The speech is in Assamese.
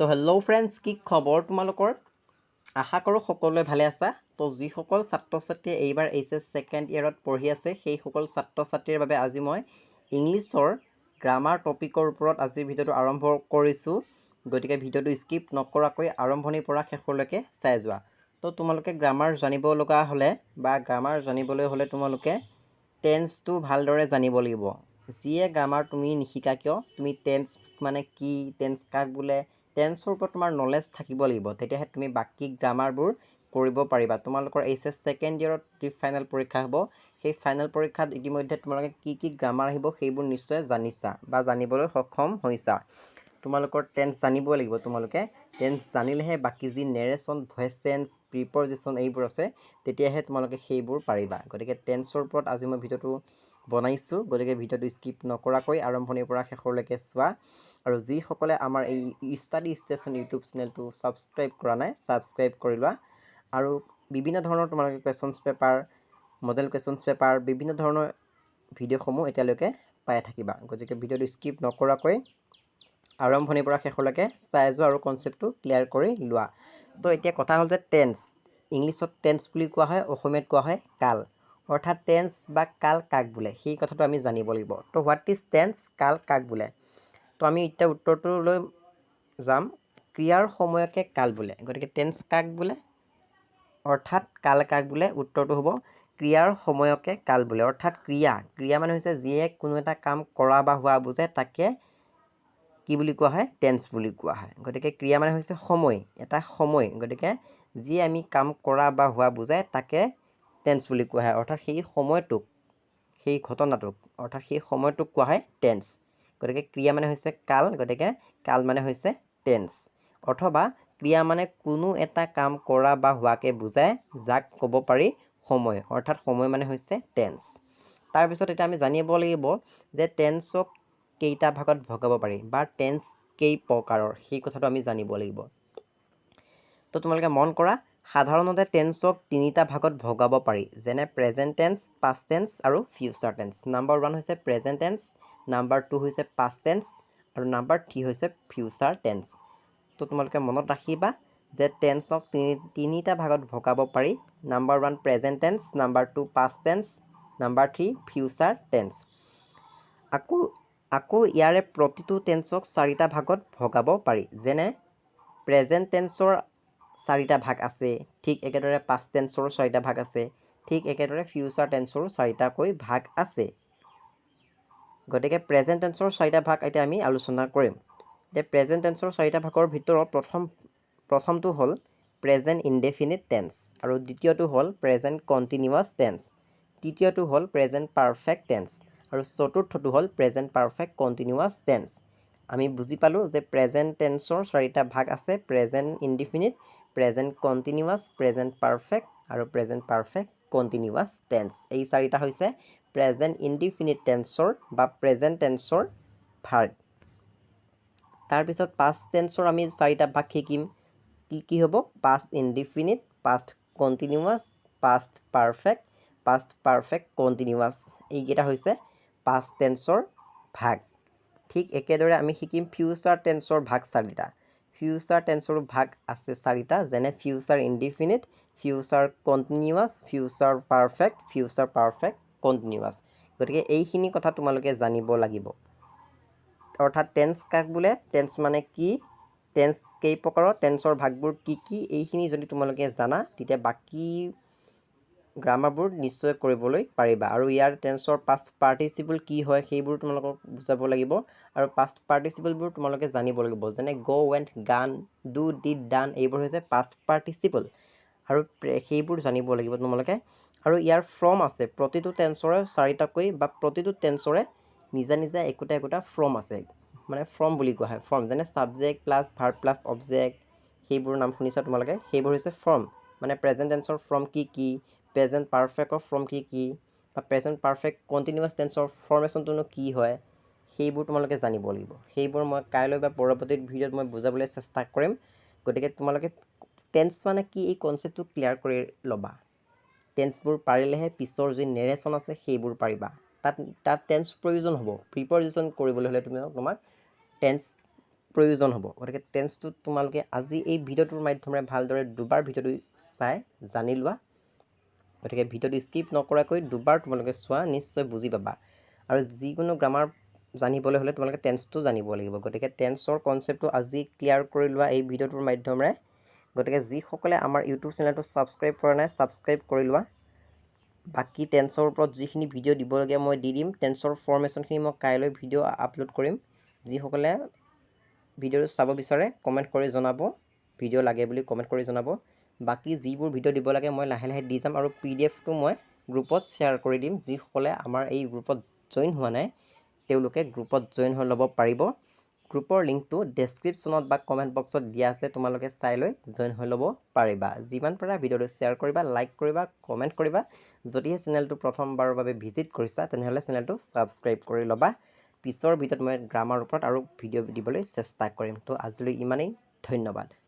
তো হেল্ল' ফ্ৰেণ্ডছ কি খবৰ তোমালোকৰ? আশা কৰোঁ সকলোৱে ভালে আছা। তো যিসকল ছাত্ৰ ছাত্ৰীয়ে এইবাৰ এইচ এছ ছেকেণ্ড ইয়েৰত পঢ়ি আছে সেইসকল ছাত্ৰ ছাত্ৰীৰ বাবে আজি মই ইংলিছৰ গ্ৰামাৰ টপিকৰ ওপৰত আজিৰ ভিডিঅ'টো আৰম্ভ কৰিছোঁ। গতিকে ভিডিঅ'টো স্কিপ নকৰাকৈ আৰম্ভণিৰ পৰা শেষলৈকে চাই যোৱা। তো তোমালোকে গ্ৰামাৰ জানিব লগা হ'লে বা গ্ৰামাৰ জানিবলৈ হ'লে তোমালোকে টেন্সটো ভালদৰে জানিব লাগিব। যিয়ে গ্ৰামাৰ তুমি নিশিকা কিয় তুমি টেন্স মানে কি টেন্স কাক বোলে টেন্সৰ ওপৰত তোমাৰ নলেজ থাকিব লাগিব। তেতিয়াহে তুমি বাকী গ্ৰামাৰবোৰ কৰিব পাৰিবা। তোমালোকৰ এইচ এছ ছেকেণ্ড ইয়েৰত যি ফাইনেল পৰীক্ষা হ'ব সেই ফাইনেল পৰীক্ষাত ইতিমধ্যে তোমালোকে কি কি গ্ৰামাৰ আহিব সেইবোৰ নিশ্চয় জানিছা বা জানিবলৈ সক্ষম হৈছা। তোমালোকৰ টেন্স জানিবই লাগিব তোমালোকে। টেন্স জানিলেহে বাকী যি নেৰেশ্যন ভইচ চেঞ্চ প্ৰিপজিশ্যন এইবোৰ আছে তেতিয়াহে তোমালোকে সেইবোৰ পাৰিবা। গতিকে টেন্সৰ ওপৰত আজি মই ভিডিঅ'টো বনাইছোঁ গতিকে ভিডিঅ'টো স্কিপ নকৰাকৈ আৰম্ভণিৰ পৰা শেষলৈকে চোৱা। আৰু যিসকলে আমাৰ এই ষ্টাডি ষ্টেচন ইউটিউব চেনেলটো ছাবস্ক্ৰাইব কৰা নাই ছাবস্ক্ৰাইব কৰি লোৱা। আৰু বিভিন্ন ধৰণৰ তোমালোকে questions paper model questions paper বিভিন্ন ধৰণৰ ভিডিঅ'সমূহ এতিয়ালৈকে পাই থাকিবা। গতিকে ভিডিঅ'টো স্কিপ নকৰাকৈ আৰম্ভণিৰ পৰা শেষলৈকে চাই যোৱা আৰু কনচেপ্টটো ক্লিয়াৰ কৰি লোৱা। তো এতিয়া কথা হ'ল যে টেন্স ইংলিছত টেন্স বুলি কোৱা হয় অসমীয়াত কোৱা হয় কাল। অৰ্থাৎ টেন্স বা কাল কাক বোলে সেই কথাটো আমি জানিব লাগিব। তো হোৱাট ইজ টেন্স কাল কাক বোলে? তো আমি এতিয়া উত্তৰটোলৈ যাম। ক্ৰিয়াৰ সময়কে কাল বোলে গতিকে টেন্স কাক বোলে? অৰ্থাৎ কাল কাক বোলে উত্তৰটো হ'ব ক্ৰিয়াৰ সময়কে কাল বোলে। অৰ্থাৎ ক্ৰিয়া ক্ৰিয়া মানে হৈছে যিয়ে কোনো এটা কাম কৰা বা হোৱা বুজে তাকে কি বুলি কোৱা হয়? টেন্স বুলি কোৱা হয়। গতিকে ক্ৰিয়া মানে হৈছে সময় এটা সময়। গতিকে যিয়ে আমি কাম কৰা বা হোৱা বুজায় তাকে টেন্স বুলি কোৱা হয়। অৰ্থাৎ সেই সময়টোক সেই ঘটনাটোক অৰ্থাৎ সেই সময়টোক কোৱা হয় টেন্স গতিকে ক্ৰিয়া মানে হৈছে কাল গতিকে কাল মানে হৈছে টেন্স অথবা ক্ৰিয়া মানে কোনো এটা কাম কৰা বা হোৱাকে বুজায় যাক ক'ব পাৰি সময়। অৰ্থাৎ সময় মানে হৈছে টেন্স তাৰপিছত এতিয়া আমি জানিব লাগিব যে টেন্সক কেইটা ভাগত ভগাব পাৰি বা টেন্স কেই প্ৰকাৰৰ সেই কথাটো আমি জানিব লাগিব। তো তোমালোকে মন কৰা সাধাৰণতে টেন্সক তিনিটা ভাগত ভগাব পাৰি যেনে প্ৰেজেণ্ট টেন্স পাষ্ট টেন্স আৰু ফিউচাৰ টেন্স নাম্বাৰ ওৱান হৈছে প্ৰেজেণ্ট টেন্স নাম্বাৰ টু হৈছে পাষ্ট টেন্স আৰু নাম্বাৰ থ্ৰী হৈছে ফিউচাৰ টেন্স তো তোমালোকে মনত ৰাখিবা যে টেন্সক তিনি তিনিটা ভাগত ভগাব পাৰি number one present tense number two past tense number three future tense আকৌ আকৌ ইয়াৰে প্ৰতিটো টেন্সক চাৰিটা ভাগত ভগাব পাৰি যেনে প্ৰেজেণ্ট টেন্সৰ চাৰিটা ভাগ আছে। ঠিক একেদৰে পাষ্ট টেন্সৰো চাৰিটা ভাগ আছে। ঠিক একেদৰে ফিউচাৰ টেন্সৰো চাৰিটাকৈ ভাগ আছে। গতিকে প্ৰেজেণ্ট টেন্সৰ চাৰিটা ভাগ এতিয়া আমি আলোচনা কৰিম। এতিয়া প্ৰেজেণ্ট টেন্সৰ চাৰিটা ভাগৰ ভিতৰত প্ৰথম, প্ৰথমটো হ'ল প্ৰেজেণ্ট ইনডেফিনিট টেন্স আৰু দ্বিতীয়টো হ'ল প্ৰেজেণ্ট কণ্টিনিউৱাছ টেন্স তৃতীয়টো হ'ল প্ৰেজেণ্ট পাৰফেক্ট টেন্স আৰু চতুৰ্থটো হ'ল প্ৰেজেণ্ট পাৰফেক্ট কণ্টিনিউৱাছ টেন্স আমি বুজি পালোঁ যে প্ৰেজেণ্ট টেন্সৰ চাৰিটা ভাগ আছে present indefinite present continuous present perfect আৰু প্ৰেজেণ্ট পাৰফেক্ট কণ্টিনিউৱাছ টেন্স এই চাৰিটা হৈছে প্ৰেজেণ্ট ইনডিফিনিট টেন্সৰ বা প্ৰেজেণ্ট টেন্সৰ ভাগ তাৰপিছত পাষ্ট টেন্সৰ আমি চাৰিটা ভাগ শিকিম। কি কি হ'ব? Past indefinite past continuous past perfect past perfect continuous এইকেইটা হৈছে পাষ্ট টেন্সৰ ভাগ। ঠিক একেদৰে আমি শিকিম ফিউচাৰ টেন্সৰ ভাগ চাৰিটা। ফিউচাৰ টেন্সৰো ভাগ আছে চাৰিটা, যেনে future indefinite future continuous future perfect future perfect continuous গতিকে এইখিনি কথা তোমালোকে জানিব লাগিব। অৰ্থাৎ টেন্স কাক বোলে? টেন্স মানে কি? টেন্স কেই প্ৰকাৰৰ? টেন্সৰ ভাগবোৰ কি কি? এইখিনি যদি তোমালোকে জানা, তেতিয়া বাকী গ্ৰামাৰবোৰ নিশ্চয় কৰিবলৈ পাৰিবা। আৰু ইয়াৰ টেন্সৰ পাষ্ট পাৰ্টিচিপল কি হয় সেইবোৰ তোমালোকক বুজাব লাগিব। আৰু পাষ্ট পাৰ্টিচিপলবোৰ তোমালোকে জানিব লাগিব। যেনে গ' ৱেণ্ট গান ডু ডিড ডান এইবোৰ হৈছে পাষ্ট পাৰ্টিচিপল আৰু সেইবোৰ জানিব লাগিব তোমালোকে। আৰু ইয়াৰ ফ্ৰম আছে। প্ৰতিটো টেন্সৰে চাৰিটাকৈ বা প্ৰতিটো টেন্সৰে নিজা নিজা একোটা একোটা ফ্ৰম আছে। মানে ফ্ৰম বুলি কোৱা হয়। ফ্ৰম যেনে subject plus verb plus object সেইবোৰ নাম শুনিছা তোমালোকে? সেইবোৰ হৈছে ফ্ৰম মানে প্ৰেজেণ্ট টেন্সৰ ফ্ৰম কি কি? প্ৰেজেণ্ট পাৰফেক্টৰ ফ্ৰম কি কি বা প্ৰেজেণ্ট পাৰফেক্ট কণ্টিনিউৱাছ টেন্সৰ ফৰ্মেশ্যনটোনো কি হয় সেইবোৰ তোমালোকে জানিব লাগিব। সেইবোৰ মই কাইলৈ বা পৰৱৰ্তী ভিডিঅ'ত মই বুজাবলৈ চেষ্টা কৰিম। গতিকে তোমালোকে টেন্স মানে কি এই কনচেপ্টটো ক্লিয়াৰ কৰি ল'বা। টেন্সবোৰ পাৰিলেহে পিছৰ যি নেৰেশ্যন আছে সেইবোৰ পাৰিবা। তাত তাত টেন্স প্ৰয়োজন হ'ব। প্ৰিপজিশ্যন কৰিবলৈ হ'লে তুমি তোমাক টেন্স প্ৰয়োজন হ'ব। গতিকে টেন্সটো তোমালোকে আজি এই ভিডিঅ'টোৰ মাধ্যমেৰে ভালদৰে দুবাৰ ভিডিঅ'টো চাই জানি লোৱা। গতিকে ভিডিঅ'টো স্কিপ নকৰাকৈ দুবাৰ তোমালোকে চোৱা নিশ্চয় বুজি পাবা। আৰু যিকোনো গ্ৰামাৰ জানিবলৈ হ'লে তোমালোকে টেন্সটো জানিব লাগিব। গতিকে টেন্সৰ কনচেপ্টটো আজি ক্লিয়াৰ কৰি লোৱা এই ভিডিঅ'টোৰ মাধ্যমেৰে। গতিকে যিসকলে আমাৰ ইউটিউব চেনেলটো ছাবস্ক্ৰাইব কৰা নাই ছাবস্ক্ৰাইব কৰি লোৱা। বাকী টেন্সৰ ওপৰত যিখিনি ভিডিঅ' দিবলগীয়া মই দি দিম টেন্সৰ ফৰ্মেশ্যনখিনি মই কাইলৈ ভিডিঅ' আপলোড কৰিম। যিসকলে ভিডিঅ'টো চাব বিচাৰে কমেণ্ট কৰি জনাব। ভিডিঅ' লাগে বুলি কমেণ্ট কৰি জনাব। বাকী যিবোৰ ভিডিঅ' দিব লাগে মই লাহে লাহে দি যাম আৰু পি ডি এফটো মই গ্ৰুপত শ্বেয়াৰ কৰি দিম। যিসকলে আমাৰ এই গ্ৰুপত জইন হোৱা নাই তেওঁলোকে গ্ৰুপত জইন হৈ ল'ব পাৰিব। গ্ৰুপৰ লিংকটো ডেছক্ৰিপশ্যনত বা কমেণ্ট বক্সত দিয়া আছে তোমালোকে চাই লৈ জইন হৈ ল'ব পাৰিবা। যিমান পাৰা ভিডিঅ'টো শ্বেয়াৰ কৰিবা লাইক কৰিবা কমেণ্ট কৰিবা। যদিহে চেনেলটো প্ৰথমবাৰৰ বাবে ভিজিট কৰিছা তেনেহ'লে চেনেলটো ছাবস্ক্ৰাইব কৰি ল'বা। পিছৰ ভিডিঅ'ত মই গ্ৰামাৰ ওপৰত আৰু ভিডিঅ' দিবলৈ চেষ্টা কৰিম। তো আজিলৈ ইমানেই ধন্যবাদ।